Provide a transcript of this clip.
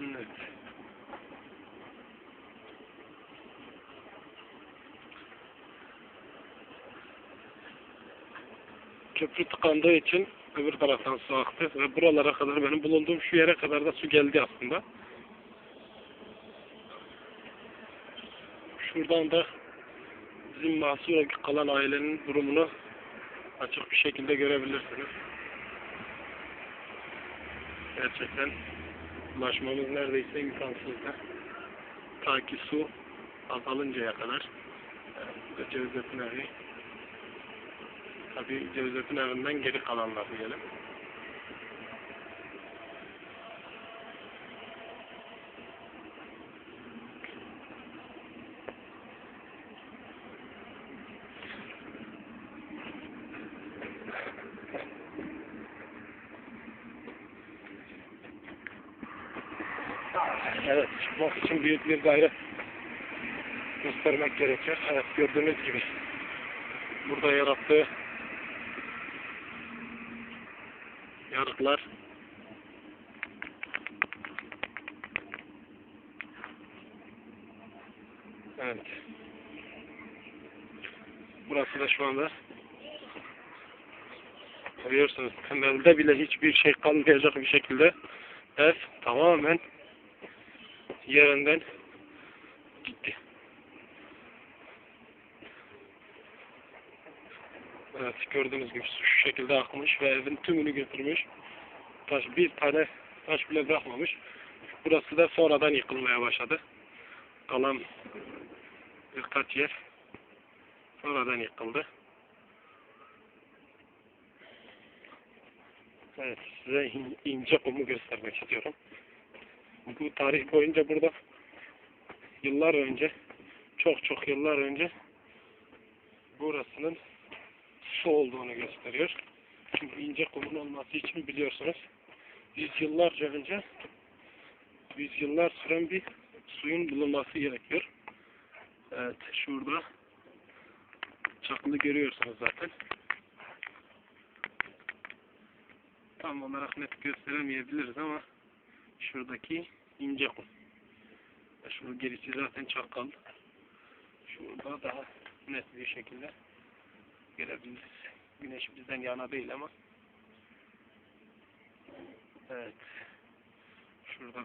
Evet. Köprü tıkandığı için öbür taraftan su aktı ve buralara kadar benim bulunduğum şu yere kadar da su geldi aslında. Şuradan da bizim mahsur kalan ailenin durumunu açık bir şekilde görebilirsiniz. Gerçekten ulaşmamız neredeyse imkansızdı. Ta ki su azalıncaya kadar. Da Cevdet'in evi. Tabi Cevdet'in evinden geri kalanlar diyelim. Evet, çıkmak için büyük bir gayret göstermek gerekiyor. Evet, gördüğünüz gibi burada yarattığı yarıklar Evet. Burası da şu anda görüyorsunuz temelde bile hiçbir şey kalmayacak bir şekilde ev tamamen yerinden gitti. Evet gördüğünüz gibi şu şekilde akmış ve evin tümünü götürmüş. Taş bir tane taş bile bırakmamış. Burası da sonradan yıkılmaya başladı. Kalan birkaç yer sonradan yıkıldı. Evet size in- ince kumu göstermek istiyorum. Bu tarih boyunca burada yıllar önce çok çok yıllar önce burasının su olduğunu gösteriyor. Çünkü ince kumun olması için biliyorsunuz yüzyıllarca önce yüzyıllar süren bir suyun bulunması gerekiyor. Evet şurada çakılı görüyorsunuz zaten. Tam olarak net gösteremeyebiliriz ama şuradaki ince kum. Ve Şu gerisi zaten çakal. Şurada daha net bir şekilde görebiliriz. Güneş bizden yana değil ama. Evet. Şurada da